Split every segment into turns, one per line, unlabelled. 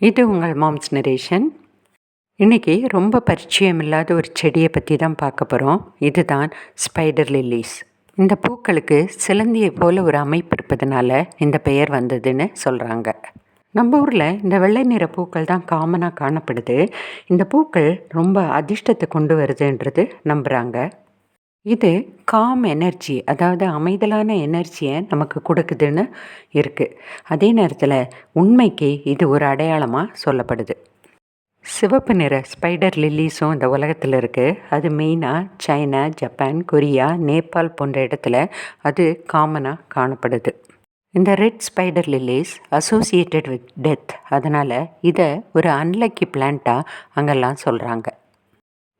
இது உங்கள் moms narration இன்றைக்கி ரொம்ப பரிச்சயம் இல்லாத ஒரு செடியை பற்றி தான் பார்க்க போகிறோம் இதுதான் ஸ்பைடர் லில்லிஸ் இந்த பூக்களுக்கு சிலந்தியை போல ஒரு அமைப்பு இருப்பதனால இந்த பெயர் வந்ததுன்னு சொல்கிறாங்க நம்ம ஊரில் இந்த வெள்ளை நிற பூக்கள் தான் காமனாக காணப்படுது. இந்த பூக்கள் ரொம்ப அதிர்ஷ்டத்தை கொண்டு வருதுன்றது நம்புகிறாங்க இது காம் எனர்ஜி அதாவது அமைதலான எனர்ஜியை நமக்கு கொடுக்குதுன்னு இருக்குது அதே நேரத்தில் உண்மைக்கு இது ஒரு அடையாளமாக சொல்லப்படுது. சிவப்பு நிற ஸ்பைடர் லில்லிஸும் இந்த உலகத்தில் இருக்குது அது மெயினாக சைனா ஜப்பான் கொரியா நேபாள் போன்ற இடத்துல அது காமனாக காணப்படுது. இந்த red spider lilies associated with death அதனால் இதை ஒரு அன்லக்கி பிளான்ட்டாக அங்கெல்லாம் சொல்கிறாங்க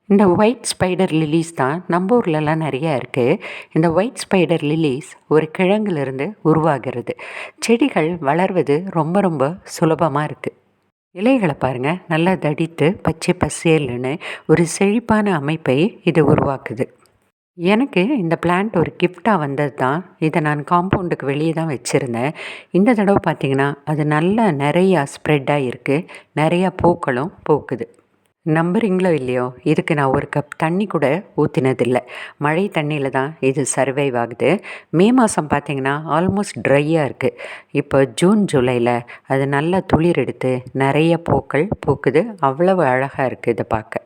இந்த ஒயிட் ஸ்பைடர் லில்லிஸ் தான் நம்ம ஊர்லலாம் நிறையா இருக்குது இந்த ஒயிட் ஸ்பைடர் லில்லிஸ் ஒரு கிழங்குலேருந்து உருவாகிறது. செடிகள் வளர்வது ரொம்ப ரொம்ப சுலபமாக இருக்குது இலைகளை பாருங்கள் நல்லா தடித்து பச்சை பசேல்னு ஒரு செழிப்பான அமைப்பை இது உருவாக்குது. எனக்கு இந்த பிளான்ட் ஒரு கிஃப்டாக வந்தது தான். இதை நான் காம்பவுண்டுக்கு வெளியே தான் வச்சுருந்தேன். இந்த தடவை பார்த்திங்கன்னா அது நல்லா நிறையா ஸ்ப்ரெட்டாக இருக்குது நிறையா பூக்களும் பூக்குது. நம்புறீங்களோ இல்லையோ இதுக்கு நான் ஒரு கப் தண்ணி கூட ஊற்றினதில்லை மழை தண்ணியில் தான் இது சர்வைவ் ஆகுது. மே மாதம் பார்த்திங்கன்னா ஆல்மோஸ்ட் ட்ரையாக இருக்குது இப்போ ஜூன் ஜூலையில் அது நல்லா துளிர் எடுத்து நிறைய பூக்கள் பூக்குது. அவ்வளவு அழகாக இருக்குது இதை பார்க்க.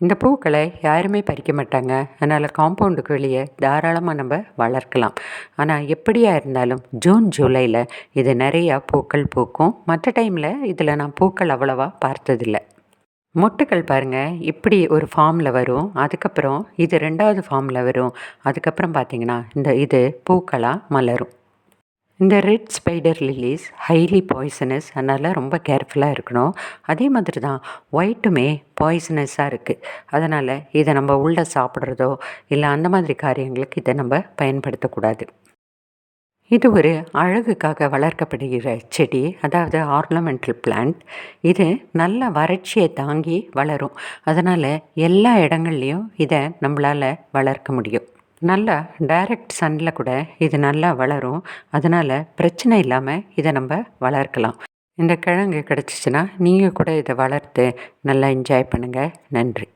இந்த பூக்களை யாருமே பறிக்க மாட்டாங்க. அதனால் காம்பவுண்டுக்கு வெளியே தாராளமாக நம்ம வளர்க்கலாம். ஆனால் எப்படியா இருந்தாலும் ஜூன் ஜூலையில் இது நிறையா பூக்கள் பூக்கும். மற்ற டைமில் இதில் நான் பூக்கள் அவ்வளவா பார்த்ததில்லை. மொட்டுக்கள் பாருங்கள் இப்படி ஒரு ஃபார்மில் வரும். அதுக்கப்புறம் இது ரெண்டாவது ஃபார்மில் வரும். அதுக்கப்புறம் பார்த்திங்கன்னா இந்த இது பூக்களாக மலரும். இந்த red spider lilies highly poisonous அதனால் ரொம்ப கேர்ஃபுல்லாக இருக்கணும். அதே மாதிரி தான் ஒயிட்டுமே பாய்சனஸாக இருக்குது அதனால் இதை நம்ம உள்ளே சாப்பிட்றதோ இல்லை அந்த மாதிரி காரியங்களுக்கு இதை நம்ம பயன்படுத்தக்கூடாது. இது ஒரு அழகுக்காக வளர்க்கப்படுகிற செடி அதாவது ஆர்னமெண்டல் பிளான்ட் இது நல்ல வறட்சியை தாங்கி வளரும். அதனால் எல்லா இடங்கள்லையும் இதை நம்மளால் வளர்க்க முடியும். நல்லா டைரக்ட் சன்னில் கூட இது நல்லா வளரும். அதனால் பிரச்சனை இல்லாமல் இதை நம்ம வளர்க்கலாம். இந்த கிழங்கு கிடச்சிச்சின்னா நீங்கள் கூட இதை வளர்த்து நல்லா என்ஜாய் பண்ணுங்கள் நன்றி.